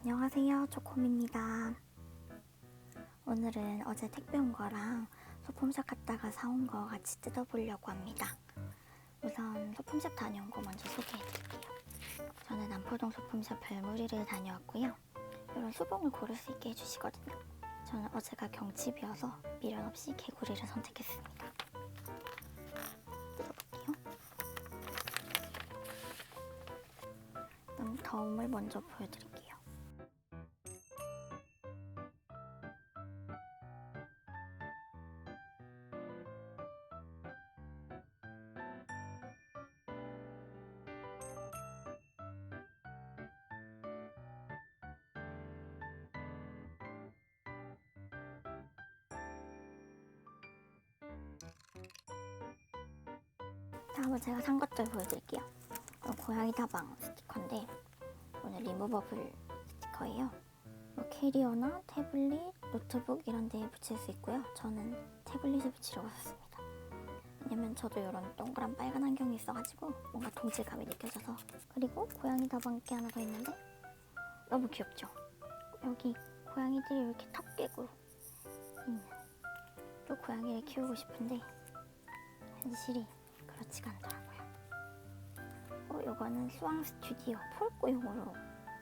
안녕하세요. 초콤입니다. 오늘은 어제 택배 온 거랑 소품샵 갔다가 사온 거 같이 뜯어보려고 합니다. 우선 소품샵 다녀온 거 먼저 소개해드릴게요. 저는 남포동 소품샵 별무리를 다녀왔고요. 이런 수봉을 고를 수 있게 해주시거든요. 저는 어제가 경칩이어서 미련 없이 개구리를 선택했습니다. 뜯어볼게요. 그럼 덤을 먼저 보여드릴게요. 다음은 제가 산 것들 보여드릴게요. 이건 고양이 다방 스티커인데 오늘 리무버블 스티커예요. 뭐 캐리어나 태블릿, 노트북 이런 데에 붙일 수 있고요. 저는 태블릿에 붙이려고 샀습니다. 왜냐면 저도 이런 동그란 빨간 안경이 있어가지고 뭔가 동질감이 느껴져서 그리고 고양이 다방 게 하나 더 있는데 너무 귀엽죠? 여기 고양이들이 이렇게 턱 깨고 있는 또 고양이를 키우고 싶은데 현실이 그렇지가 않더라고요. 어, 요거는 수왕 스튜디오 폴꾸용으로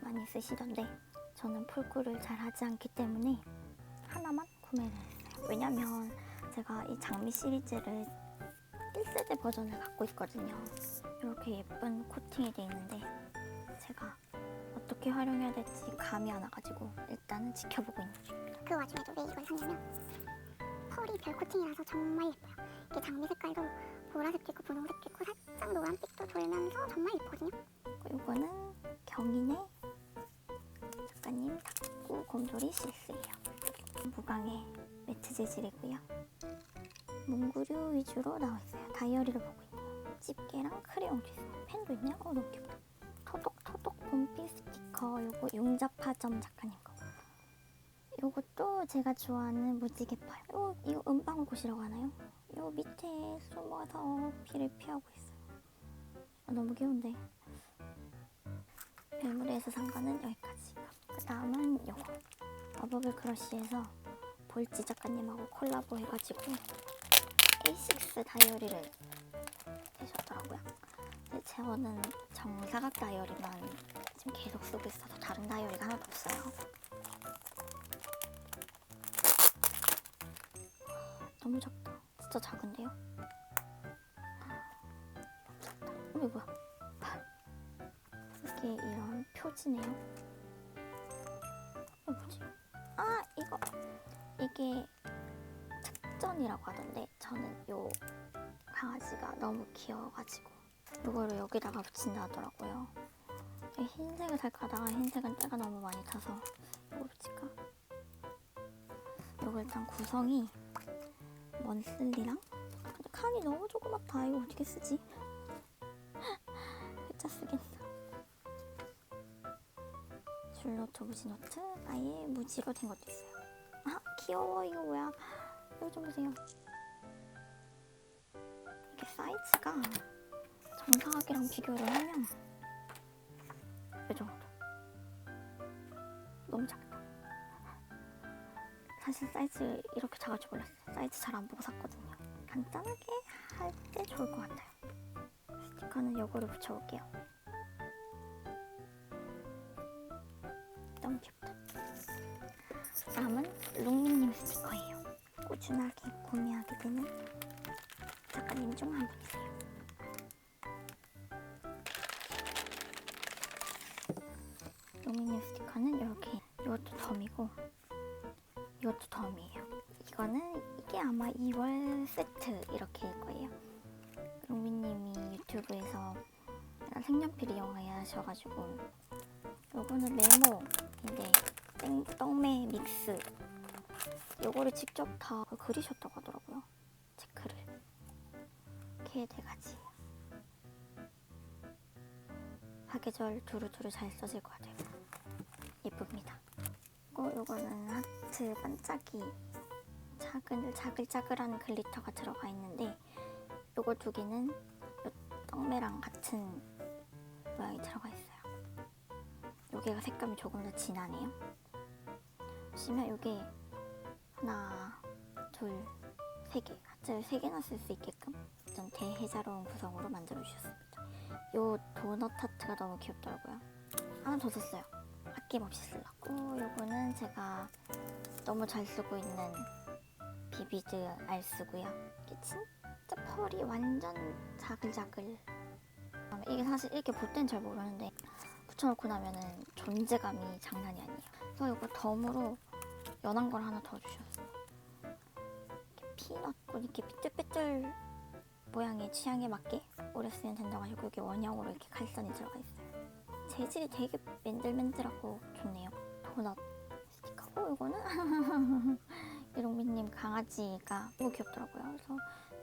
많이 쓰시던데 저는 폴꾸를 잘 하지 않기 때문에 하나만 구매를 했어요. 왜냐면 제가 이 장미 시리즈를 1세대 버전을 갖고 있거든요. 이렇게 예쁜 코팅이 돼 있는데 제가 어떻게 활용해야 될지 감이 안 와가지고 일단은 지켜보고 있는 중입니다. 그 와중에도 왜 이걸 샀냐면 펄이 별 코팅이라서 정말 예뻐요. 이게 장미 색깔도 보라색도 있고 분홍색도 있고 살짝 노란빛도 돌면서 정말 예쁘거든요. 이거는 경인의 작가님 탁구 곰돌이 실스예요. 무광의 매트 재질이고요. 문구류 위주로 나와 있어요. 다이어리를 보고 있네요. 집게랑 크레용도 있어요. 펜도 있네요. 어 너무 귀엽다. 토독토독 봄빛 스티커 요거 융자파점 작가님 거. 요것도 제가 좋아하는 무지개 펄. 요 이거 은방꽃이라고 하나요? 요 밑에 숨어서 비를 피하고 있어요. 아, 너무 귀여운데. 별무리에서 산 거는 여기까지. 그 다음은 요거. 마법의 크러쉬에서 볼지 작가님하고 콜라보 해가지고 A6 다이어리를 내셨더라고요. 저는 정사각 다이어리만 지금 계속 쓰고 있어서 다른 다이어리가 하나도 없어요. 너무 작다. 진짜 작은데요? 어머 뭐야? 이게 이런 표지네요. 이거 뭐지? 아 이거 이게 특전이라고 하던데 저는 요 강아지가 너무 귀여워가지고 이거를 여기다가 붙인다 하더라고요. 이 흰색을 살까 하다가 흰색은 때가 너무 많이 타서 이거 붙일까? 이거 일단 구성이 먼슬리랑 근데 칸이 너무 조그맣다. 이거 어떻게 쓰지? 글자 쓰겠나? 줄노트 무지노트 아예 무지로 된 것도 있어요. 아 귀여워 이거 뭐야? 이거 좀 보세요. 이게 사이즈가 정사각이랑 비교를 하면 이 정도. 너무 작다. 사실 사이즈 이렇게 줄 몰랐어요. 사이즈 잘 안 보고 샀거든요. 간단하게 할 때 좋을 것 같아요. 스티커는 요거를 붙여볼게요. 너무 귀엽다. 다음은 롱미님 스티커예요. 꾸준하게 구매하게 되는 작가님 중 한 분이세요. 롱미님 스티커 아마 2월 세트 이렇게일 거예요. 롱미님이 유튜브에서 색연필 이용하셔가지고 요거는 메모인데 땡, 떡메 믹스 요거를 직접 다 그리셨다고 하더라고요 체크를. 이렇게 네 가지. 사계절 두루두루 잘 써질 것 같아요. 예쁩니다. 그리고 요거는 하트 반짝이 자글, 자글자글한 글리터가 들어가 있는데 요거 두 개는 요 떡메랑 같은 모양이 들어가 있어요 여기가 색감이 조금 더 진하네요. 보시면 여기 하나, 둘, 세 개, 하트를 세 개나 쓸 수 있게끔 어떤 대혜자로운 구성으로 만들어 주셨습니다. 요 도넛 하트가 너무 귀엽더라고요. 하나 더 샀어요. 아낌없이 쓰려고. 요거는 제가 너무 잘 쓰고 있는 비비드 알쓰고요. 이게 진짜 펄이 완전 자글자글. 그다음에 이게 사실 이렇게 볼 땐 잘 모르는데 붙여놓고 나면은 존재감이 장난이 아니에요. 그래서 이거 덤으로 연한 걸 하나 더 주셨어요. 이렇게 피넛고 이렇게 삐뚤삐뚤 모양의 취향에 맞게 오래 쓰면 된다고 하시고 여기 원형으로 이렇게 칼선이 들어가 있어요. 재질이 되게 맨들맨들하고 좋네요. 도넛 스티커고 이거는 이롱민님 강아지가 너무 귀엽더라고요. 그래서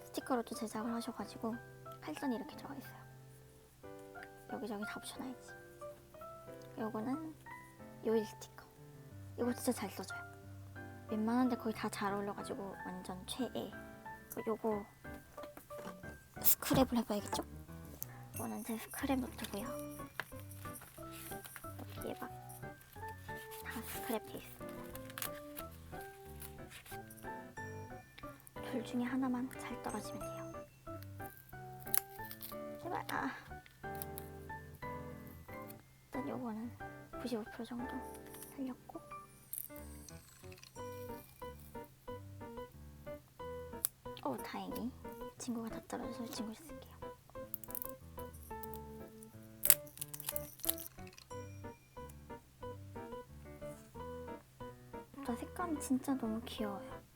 스티커로도 제작을 하셔가지고 칼선이 이렇게 들어가 있어요. 여기저기 다 붙여놔야지. 요거는 요일 스티커. 이거 진짜 잘 써져요. 웬만한데 거의 다 잘 어울려가지고 완전 최애. 요거 스크랩을 해봐야겠죠? 이거는 제 스크랩 노트고요. 여기에 막 다 스크랩 돼 있습 중에 하나만 잘 떨어지면 돼요. 제발 아. 일단 요거는 95% 정도 살렸고 어 다행히 친구가 다 떨어져서 친구 쓸게요. 나 색감이 진짜 너무 귀여워요.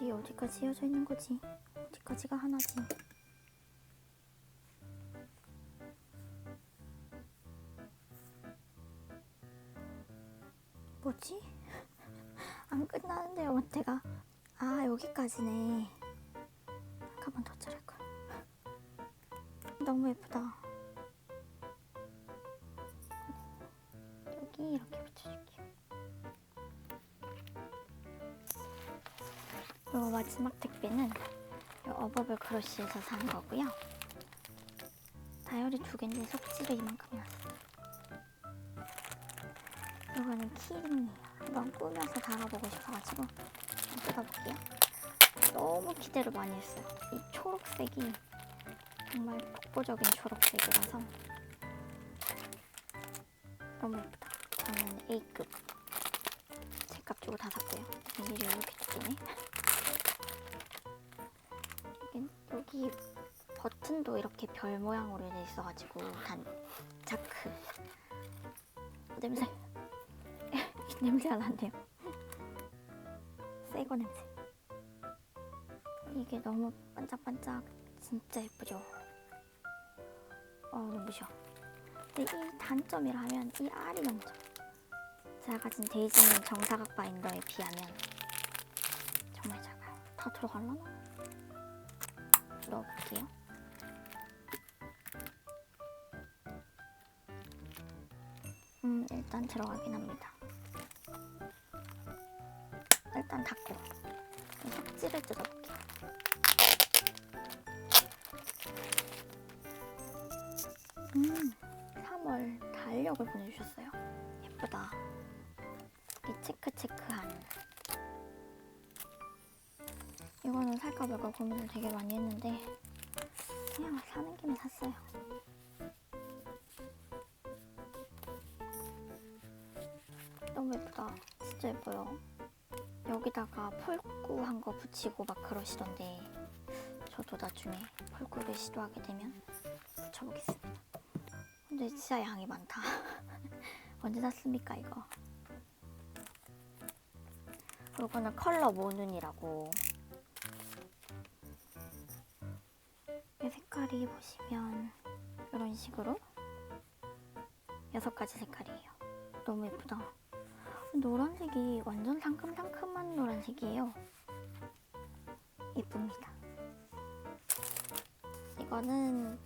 이게 어디까지 이어져 있는 거지? 어디까지가 하나지? 뭐지? 안 끝나는데요, 원태가. 아, 여기까지네. 잠깐만 더 자를 걸. 너무 예쁘다. 여기 이렇게 붙여줄게 요. 마지막 택배는 이 어버블 크러쉬에서 산 거고요. 다이어리 두 개인데 속지를 이만큼이 났어요. 이거는 키링이에요. 한번 꾸며서 달아보고 싶어가지고 뜯어볼게요. 너무 기대를 많이 했어요. 이 초록색이 정말 독보적인 초록색이라서 너무 예쁘다. 저는 A급 제값 주고 다 샀고요. 비닐이 이렇게 뜯기네. 여기, 버튼도 이렇게 별 모양으로 돼 있어가지고 단 자크 냄새 냄새가 나네요. 새거 냄새. 이게 너무 반짝반짝 진짜 예쁘죠? 어 눈부셔. 근데 이 단점이라면 이 알이 너무 작아. 제가 가진 데이지는 정사각 바 인더에 비하면 정말 작아요. 다 들어갈라나? 넣어볼게요. 음, 일단 들어가긴 합니다. 일단 닫고 속지를 뜯어볼게요. 음, 3월 달력을 보내주셨어요. 예쁘다. 이 체크체크한. 이거는 살까 말까 고민을 되게 많이 했는데 그냥 사는 김에 샀어요. 너무 예쁘다. 진짜 예뻐요. 여기다가 폴꾸 한 거 붙이고 막 그러시던데 저도 나중에 폴꾸를 시도하게 되면 붙여보겠습니다. 근데 진짜 양이 많다. 언제 샀습니까 이거? 요거는 컬러 모눈이라고 색깔이 보시면 이런 식으로 여섯 가지 색깔이에요. 너무 예쁘다. 노란색이 완전 상큼상큼한 노란색이에요. 예쁩니다. 이거는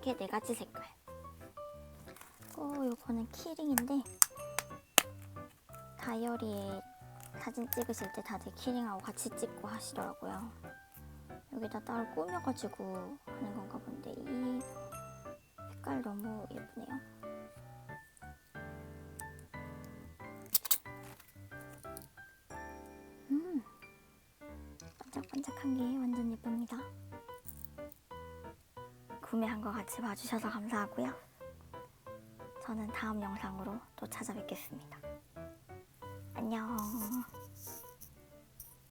이게 네 가지 색깔. 어, 요거는 키링인데 다이어리에 사진 찍으실 때 다들 키링하고 같이 찍고 하시더라고요. 여기다 따로 꾸며가지고 하는 건가 본데 이 색깔 너무 예쁘네요. 음, 반짝반짝한 게 완전 예쁩니다. 구매한 거 같이 봐주셔서 감사하고요. 저는 다음 영상으로 또 찾아뵙겠습니다. 안녕.